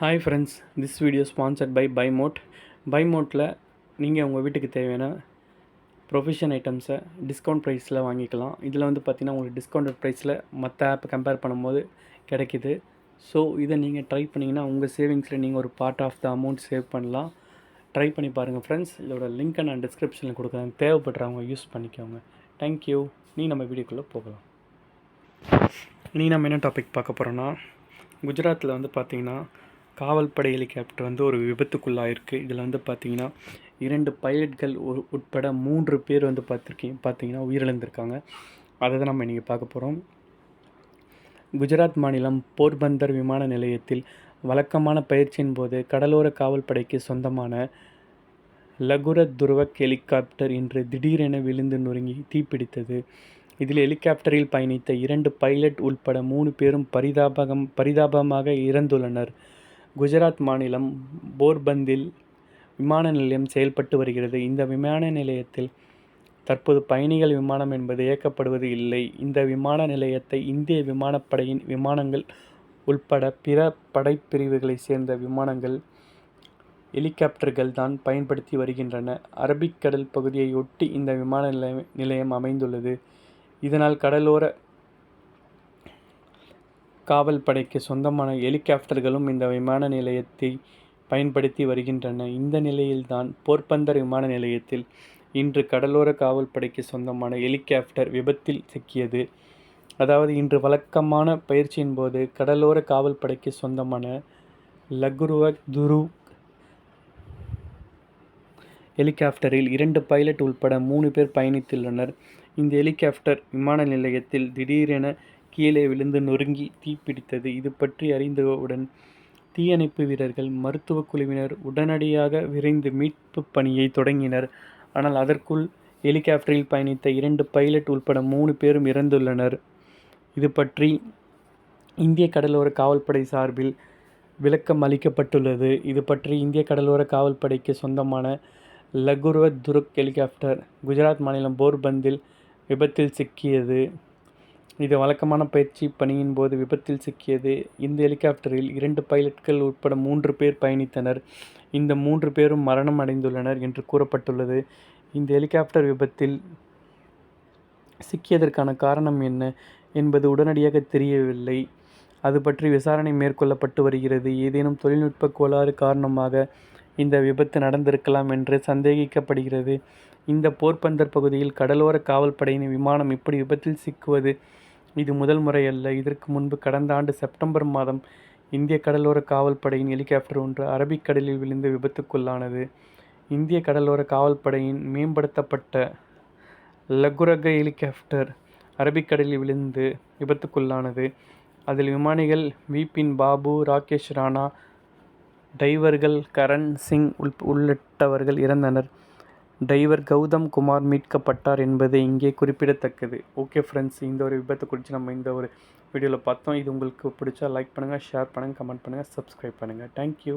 Hi friends this video sponsored by பைமோட் பைமோட்டில் நீங்கள் உங்கள் வீட்டுக்கு தேவையான ப்ரொஃபஷன் ஐட்டம்ஸை டிஸ்கவுண்ட் ப்ரைஸில் வாங்கிக்கலாம். இதில் வந்து பார்த்திங்கன்னா உங்களுக்கு டிஸ்கவுண்டட் ப்ரைஸில் மற்ற ஆப்பை கம்பேர் பண்ணும்போது கிடைக்கிது. ஸோ இதை நீங்கள் ட்ரை பண்ணிங்கன்னா உங்கள் சேவிங்ஸில் நீங்கள் ஒரு part of the amount save பண்ணலாம். ட்ரை பண்ணி பாருங்கள் ஃப்ரெண்ட்ஸ் இதோட லிங்க்கை நான் டிஸ்கிரிப்ஷனில் கொடுக்குறேன். தேவைப்படுறவங்க யூஸ் பண்ணிக்கோங்க. தேங்க்யூ நீ நம்ம வீடியோக்குள்ளே போகலாம். நீ நம்ம என்ன டாபிக் பார்க்க போகிறோன்னா குஜராத்தில் வந்து பார்த்திங்கன்னா காவல்படை ஹெலிகாப்டர் வந்து ஒரு விபத்துக்குள்ளாயிருக்கு. இதில் வந்து பார்த்திங்கன்னா இரண்டு பைலட்கள் உட்பட மூன்று பேர் வந்து பார்த்துருக்கீங்க பார்த்தீங்கன்னா உயிரிழந்திருக்காங்க. அதை தான் நம்ம இன்றைக்கி பார்க்க போகிறோம் குஜராத் மாநிலம் போர்பந்தர் விமான நிலையத்தில் வழக்கமான பயிற்சியின் போது கடலோர காவல்படைக்கு சொந்தமான லகுர துருவக் ஹெலிகாப்டர் இன்று திடீரென விழுந்து நொறுங்கி தீப்பிடித்தது. இதில் ஹெலிகாப்டரில் பயணித்த இரண்டு பைலட் உள்பட மூணு பேரும் பரிதாபகம் பரிதாபமாக இறந்துள்ளனர். குஜராத் மாநிலம் போர்பந்தில் விமான நிலையம் செயல்பட்டு வருகிறது. இந்த விமான நிலையத்தில் தற்போது பயணிகள் விமானம் என்பது இயக்கப்படுவது இல்லை. இந்த விமான நிலையத்தை இந்திய விமானப்படையின் விமானங்கள் உள்பட பிற படைப்பிரிவுகளைச் சேர்ந்த விமானங்கள் ஹெலிகாப்டர்கள் தான் பயன்படுத்தி வருகின்றன. அரபிக்கடல் பகுதியை ஒட்டி இந்த விமான நிலையம் நிலையம் அமைந்துள்ளது. இதனால் கடலோர காவல் படைக்கு சொந்தமான ஹெலிகாப்டர்களும் இந்த விமான நிலையத்தை பயன்படுத்தி வருகின்றன. இந்த நிலையில்தான் போர்பந்தர் விமான நிலையத்தில் இன்று கடலோர காவல் படைக்கு சொந்தமான ஹெலிகாப்டர் விபத்தில் சிக்கியது. அதாவது இன்று வழக்கமான பயிற்சியின் போது கடலோர காவல் படைக்கு சொந்தமான லகுருவக் துரு ஹெலிகாப்டரில் இரண்டு பைலட் உள்பட மூணு பேர் பயணித்துள்ளனர். இந்த ஹெலிகாப்டர் விமான நிலையத்தில் திடீரென கீழே விழுந்து நொறுங்கி தீப்பிடித்தது இது பற்றி அறிந்தவுடன் தீயணைப்பு வீரர்கள் மருத்துவ குழுவினர் உடனடியாக விரைந்து மீட்பு பணியை தொடங்கினர். ஆனால் அதற்குள் ஹெலிகாப்டரில் பயணித்த இரண்டு பைலட் உள்பட மூணு பேரும் இறந்துள்ளனர். இது பற்றி இந்திய கடலோர காவல்படை சார்பில் விளக்கம் அளிக்கப்பட்டுள்ளது. இது பற்றி இந்திய கடலோர காவல்படைக்கு சொந்தமான லகுர்வத் துருக் ஹெலிகாப்டர் குஜராத் மாநிலம் போர்பந்தில் விபத்தில் சிக்கியது. இது வழக்கமான பயிற்சி பணியின் போது விபத்தில் சிக்கியது. இந்த ஹெலிகாப்டரில் இரண்டு பைலட்கள் உட்பட மூன்று பேர் பயணித்தனர். இந்த மூன்று பேரும் மரணம் அடைந்துள்ளனர் என்று கூறப்பட்டுள்ளது. இந்த ஹெலிகாப்டர் விபத்தில் சிக்கியதற்கான காரணம் என்ன என்பது உடனடியாக தெரியவில்லை. அது பற்றி விசாரணை மேற்கொள்ளப்பட்டு வருகிறது. ஏதேனும் தொழில்நுட்ப கோளாறு காரணமாக இந்த விபத்து நடந்திருக்கலாம் என்று சந்தேகிக்கப்படுகிறது. இந்த போர்பந்தர் பகுதியில் கடலோர காவல்படையின் விமானம் இப்படி விபத்தில் சிக்குவது இது முதல் முறை அல்ல. இதற்கு முன்பு கடந்த ஆண்டு செப்டம்பர் மாதம் இந்திய கடலோர காவல்படையின் ஹெலிகாப்டர் ஒன்று அரபிக்கடலில் விழுந்து விபத்துக்குள்ளானது. இந்திய கடலோர காவல்படையின் மேம்படுத்தப்பட்ட லகுரக ஹெலிகாப்டர் அரபிக்கடலில் விழுந்து விபத்துக்குள்ளானது. அதில் விமானிகள் விபின் பாபு ராகேஷ் ராணா டைவர்கள் கரண் சிங் உள் உள்ளிட்டவர்கள் இறந்தனர். டிரைவர் கௌதம் குமார் மீட்கப்பட்டார் என்பது இங்கே குறிப்பிடத்தக்கது. ஓகே ஃப்ரெண்ட்ஸ் இந்த ஒரு விபத்தை குறித்து நம்ம இந்த ஒரு வீடியோவில் பார்த்தோம். இது உங்களுக்கு பிடிச்சா லைக் பண்ணுங்கள் ஷேர் பண்ணுங்கள் கமெண்ட் பண்ணுங்கள் சப்ஸ்கிரைப் பண்ணுங்கள் தேங்க்யூ